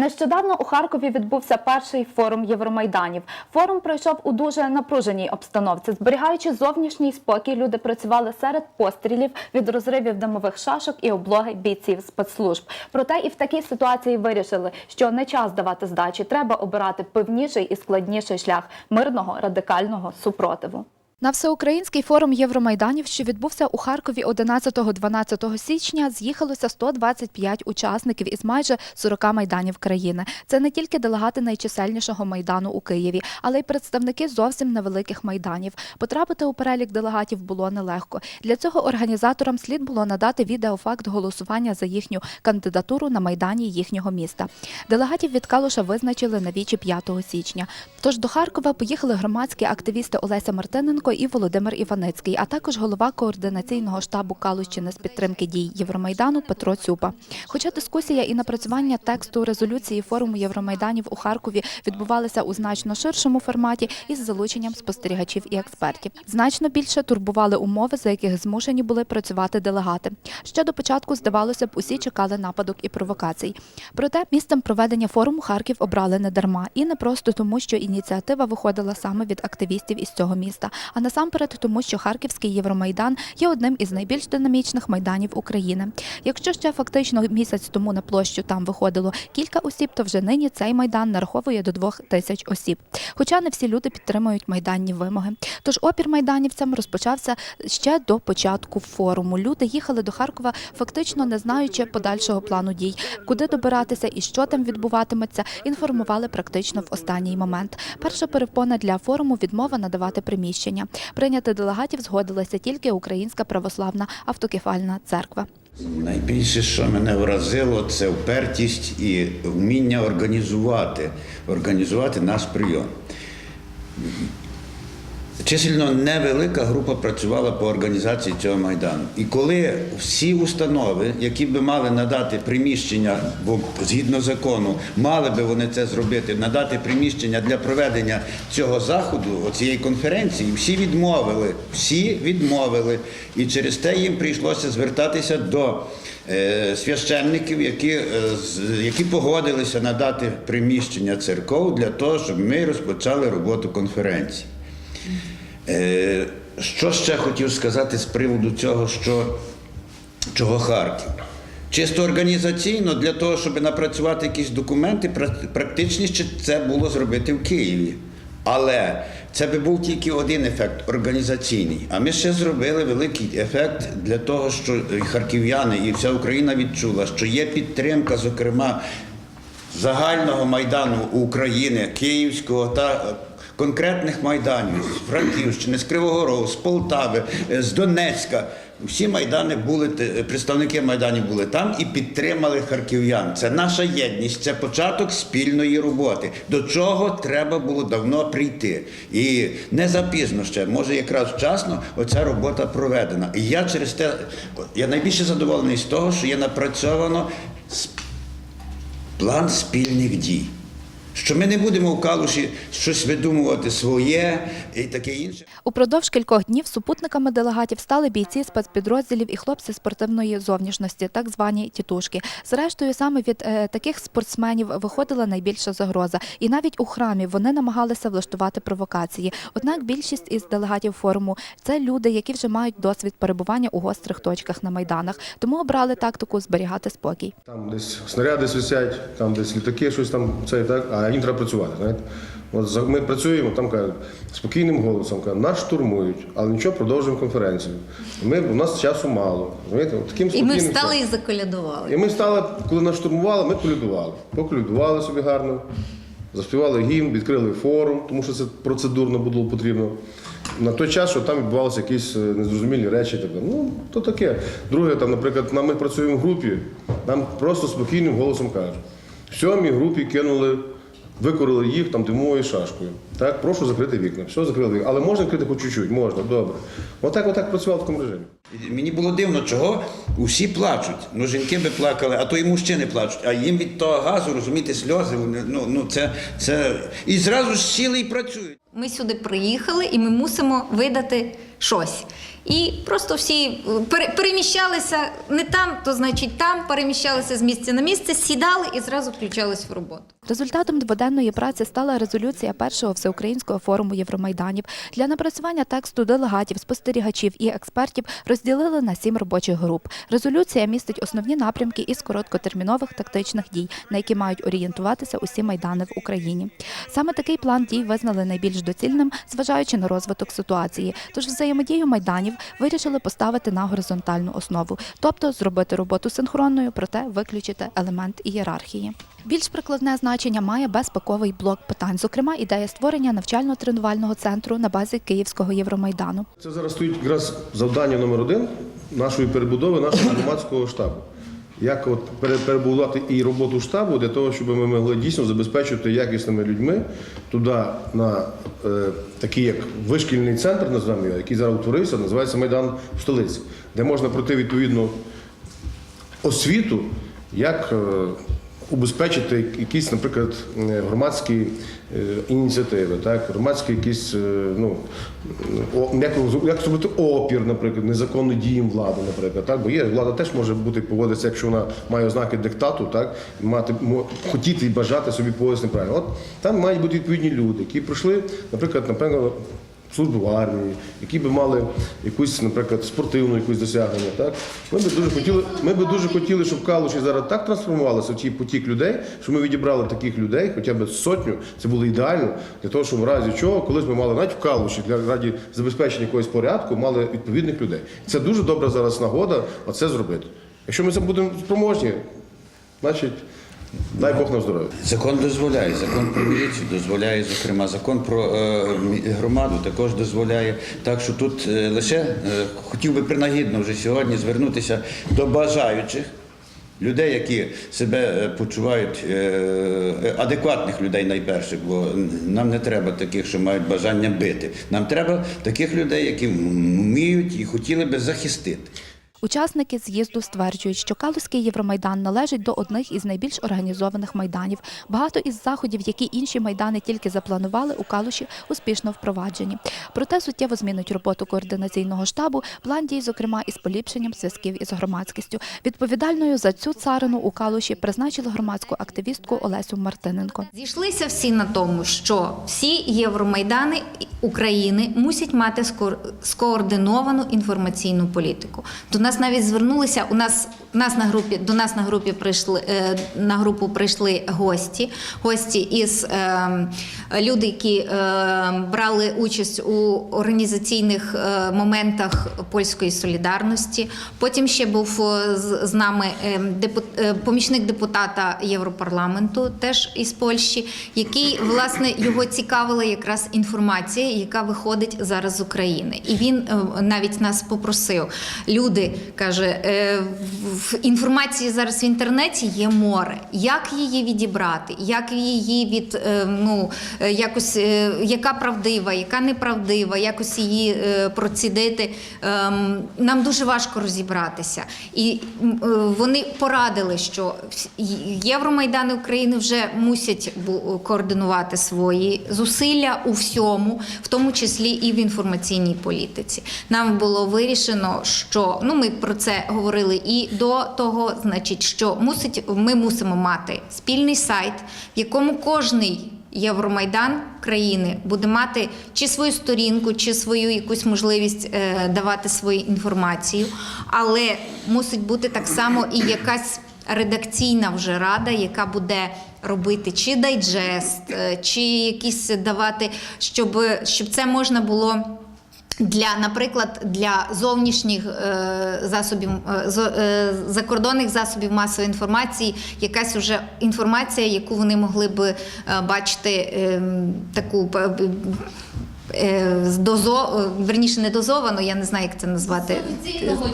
Нещодавно у Харкові відбувся перший форум Євромайданів. Форум пройшов у дуже напруженій обстановці. Зберігаючи зовнішній спокій, люди працювали серед пострілів від розривів димових шашок і облоги бійців спецслужб. Проте і в такій ситуації вирішили, що не час давати здачі. Треба обирати певніший і складніший шлях мирного радикального супротиву. На всеукраїнський форум Євромайданів, що відбувся у Харкові 11-12 січня, з'їхалося 125 учасників із майже 40 майданів країни. Це не тільки делегати найчисельнішого майдану у Києві, але й представники зовсім невеликих майданів. Потрапити у перелік делегатів було нелегко. Для цього організаторам слід було надати відеофакт голосування за їхню кандидатуру на майдані їхнього міста. Делегатів від Калуша визначили на вічі 5 січня. Тож до Харкова поїхали громадські активісти Олеся Мартиненко і Володимир Іваницький, а також голова координаційного штабу Калущини з підтримки дій Євромайдану Петро Цюпа. Хоча дискусія і напрацювання тексту резолюції форуму Євромайданів у Харкові відбувалися у значно ширшому форматі із залученням спостерігачів і експертів. Значно більше турбували умови, за яких змушені були працювати делегати. Ще до початку здавалося б, усі чекали нападок і провокацій. Проте місцем проведення форуму Харків обрали не дарма і не просто тому, що ініціатива виходила саме від активістів із цього міста, а насамперед тому, що Харківський Євромайдан є одним із найбільш динамічних майданів України. Якщо ще фактично місяць тому на площу там виходило кілька осіб, то вже нині цей майдан нараховує до двох тисяч осіб. Хоча не всі люди підтримують майданні вимоги. Тож опір майданівцям розпочався ще до початку форуму. Люди їхали до Харкова, фактично не знаючи подальшого плану дій, куди добиратися і що там відбуватиметься, інформували практично в останній момент. Перша перепона для форуму відмова надавати приміщення. Прийняти делегатів згодилася тільки Українська православна автокефальна церква. Найбільше, що мене вразило, це впертість і вміння організувати, організувати наш прийом. Чисельно невелика група працювала по організації цього майдану. І коли всі установи, які би мали надати приміщення, бо згідно закону, мали би вони це зробити, надати приміщення для проведення цього заходу, цієї конференції, всі відмовили. Всі відмовили. І через те їм прийшлося звертатися до е, священників, які, е, які погодилися надати приміщення церков для того, щоб ми розпочали роботу конференції. Е, Що ще хотів сказати з приводу цього, що чого Харків? Чисто організаційно, для того, щоб напрацювати якісь документи, практичніше це було зробити в Києві. Але це би був тільки один ефект організаційний. А ми ще зробили великий ефект для того, що і харків'яни і вся Україна відчула, що є підтримка, зокрема, загального майдану України, Київського та конкретних майданів з Франківщини, з Кривого Рогу, з Полтави, е, з Донецька. Всі майдани були, представники майданів були там і підтримали харків'ян. Це наша єдність, це початок спільної роботи. До чого треба було давно прийти. І не запізно ще, може якраз вчасно оця робота проведена. І я через те я найбільше задоволений з того, що є напрацьовано план спільних дій. Що ми не будемо в калуші щось видумувати своє і таке інше. Упродовж кількох днів супутниками делегатів стали бійці спецпідрозділів і хлопці спортивної зовнішності, так звані тітушки. Зрештою, саме від е, таких спортсменів виходила найбільша загроза, і навіть у храмі вони намагалися влаштувати провокації. Однак більшість із делегатів форуму це люди, які вже мають досвід перебування у гострих точках на майданах, тому обрали тактику зберігати спокій. Там десь снаряди свисять, там десь літаки, щось там це і так, а їм треба працювати. Знаєте? От ми працюємо, там кажуть, спокійним голосом кажуть, нас штурмують, але нічого, продовжуємо конференцію. Ми, у нас часу мало. Знаєте? От таким І ми встали і заколядували. І ми стали, коли нас штурмували, ми колядували. Поколядували собі гарно, заспівали гімн, відкрили форум, тому що це процедурно було потрібно. На той час, що там відбувалися якісь е, незрозумілі речі. Так, ну, то таке. Друге, там, наприклад, нам ми працюємо в групі, нам просто спокійним голосом кажуть. В сьомій групі кинули, викорили їх там димовою шашкою. Так, прошу закрити вікна. Все, закрили вікна. Але можна відкрити хоч чуть-чуть, можна, добре. Отак, отак працював в такому режимі. Мені було дивно, чого усі плачуть. Ну, жінки би плакали, а то і мужчини плачуть. А їм від того газу, розумієте, сльози. вони, Ну, ну це, це... І зразу ж сіли і працюють. Ми сюди приїхали і ми мусимо видати щось. І просто всі е, переміщалися не там, то значить там, переміщалися з місця на місце, сідали і зразу включались в роботу. Результатом дводенної праці стала резолюція першого всеукраїнського форуму Євромайданів. Для напрацювання тексту делегатів, спостерігачів і експертів розділили на сім робочих груп. Резолюція містить основні напрямки із короткотермінових тактичних дій, на які мають орієнтуватися усі майдани в Україні. Саме такий план дій визнали найбільш доцільним, зважаючи на розвиток ситуації. Тож взаємодію майданів вирішили поставити на горизонтальну основу, тобто зробити роботу синхронною, проте виключити елемент ієрархії. Більш прикладне значення має безпековий блок питань, зокрема ідея створення навчально-тренувального центру на базі Київського Євромайдану. Це зараз стоїть якраз завдання номер один нашої перебудови, нашого громадського штабу. Як от перебудувати і роботу штабу для того, щоб ми могли дійсно забезпечити якісними людьми туди на е, такий як вишкільний центр, називаємо його, який зараз утворився, називається Майдан в столиці, де можна пройти відповідну освіту, як е, убезпечити якісь, наприклад, е, громадські е, ініціативи, так, громадські якісь, е, ну, як, як зробити опір, наприклад, незаконно діям влади, наприклад. Так? Бо є, влада теж може бути поводитися, якщо вона має ознаки диктату, так, мати, хотіти і бажати собі поводитися неправильно. От там мають бути відповідні люди, які пройшли, наприклад, напевно, службу в армії, які би мали якусь, наприклад, спортивну якусь досягнення. Так? Ми би дуже хотіли, ми би дуже хотіли, щоб Калуші зараз так трансформувалося в ті потік людей, що ми відібрали таких людей, хоча б сотню, це було ідеально, для того, щоб в разі чого, колись ми мали навіть в Калуші, для раді забезпечення якогось порядку, мали відповідних людей. Це дуже добра зараз нагода оце зробити. Якщо ми це будемо спроможні, значить, дай Бог нам здоров'я. Закон дозволяє, закон про міліцію дозволяє, зокрема, закон про е, громаду також дозволяє. Так що тут е, лише е, хотів би принагідно вже сьогодні звернутися до бажаючих. Людей, які себе е, почувають е, адекватних людей найперше, бо нам не треба таких, що мають бажання бити. Нам треба таких людей, які вміють і хотіли би захистити. Учасники з'їзду стверджують, що Калузький Євромайдан належить до одних із найбільш організованих майданів. Багато із заходів, які інші майдани тільки запланували, у Калуші успішно впроваджені. Проте суттєво змінить роботу координаційного штабу, план дій, зокрема, із поліпшенням зв'язків із громадськістю. Відповідальною за цю царину у Калуші призначили громадську активістку Олесю Мартиненко. Зійшлися всі на тому, що всі євромайдани України мусять мати скоординовану інформаційну політику. До нас навіть звернулися. У нас нас на групі до нас на групі прийшли е, на групу прийшли гості. Гості із е, люди, які е, брали участь у організаційних е, моментах польської солідарності. Потім ще був з, нами е, депут, е, помічник депутата Європарламенту, теж із Польщі, який власне його цікавила якраз інформація, яка виходить зараз з України. І він навіть нас попросив. Люди каже, е, в інформації зараз в інтернеті є море. Як її відібрати? Як її від е, ну е, якось яка правдива, яка неправдива, якось її процідити? Ем, Нам дуже важко розібратися. І вони порадили, що Євромайдани України вже мусять координувати свої зусилля у всьому, в тому числі і в інформаційній політиці. Нам було вирішено, що ну ми про це говорили і до того, значить, що мусить ми мусимо мати спільний сайт, в якому кожний. Євромайдан країни буде мати чи свою сторінку, чи свою якусь можливість е, давати свою інформацію, але мусить бути так само і якась редакційна вже рада, яка буде робити чи дайджест, е, чи якісь давати, щоб, щоб це можна було. Для, наприклад, для зовнішніх е, засобів е, е, закордонних засобів масової інформації, якась уже інформація, яку вони могли би бачити е, таку з дозо, верніше не дозовану, я не знаю, як це назвати.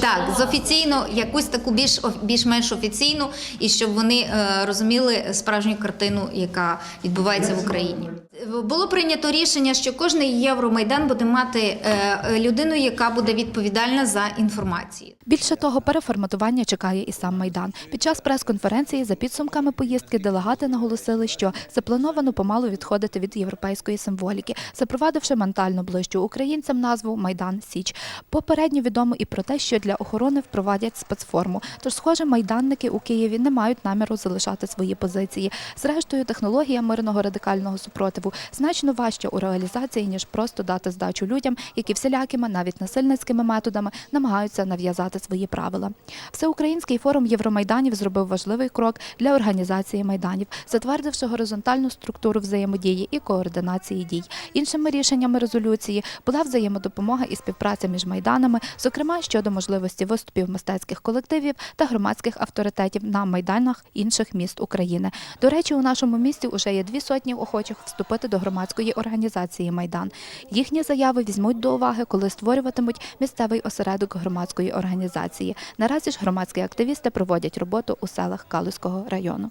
так, з офіційно, якусь таку більш більш-менш офіційну, і щоб вони розуміли справжню картину, яка відбувається в Україні. Було прийнято рішення, що кожний Євромайдан буде мати е, е, людину, яка буде відповідальна за інформацію. Більше того, переформатування чекає і сам майдан. Під час прес-конференції за підсумками поїздки делегати наголосили, що заплановано помалу відходити від європейської символіки, запровадивши ментально ближчу українцям назву Майдан Січ. Попередньо відомо і про те, що для охорони впровадять спецформу. Тож, схоже, майданники у Києві не мають наміру залишати свої позиції. Зрештою, технологія мирного радикального супротиву значно важча у реалізації ніж просто дати здачу людям, які всілякими, навіть насильницькими методами, намагаються нав'язати свої правила. Всеукраїнський форум Євромайданів зробив важливий крок для організації майданів, затвердивши горизонтальну структуру взаємодії і координації дій. Іншими рішеннями резолюції була взаємодопомога і співпраця між майданами, зокрема щодо можливості виступів мистецьких колективів та громадських авторитетів на майданах інших міст України. До речі, у нашому місті вже є дві сотні охочих вступити до громадської організації Майдан. Їхні заяви візьмуть до уваги, коли створюватимуть місцевий осередок громадської організації. Наразі ж громадські активісти проводять роботу у селах Калузького району.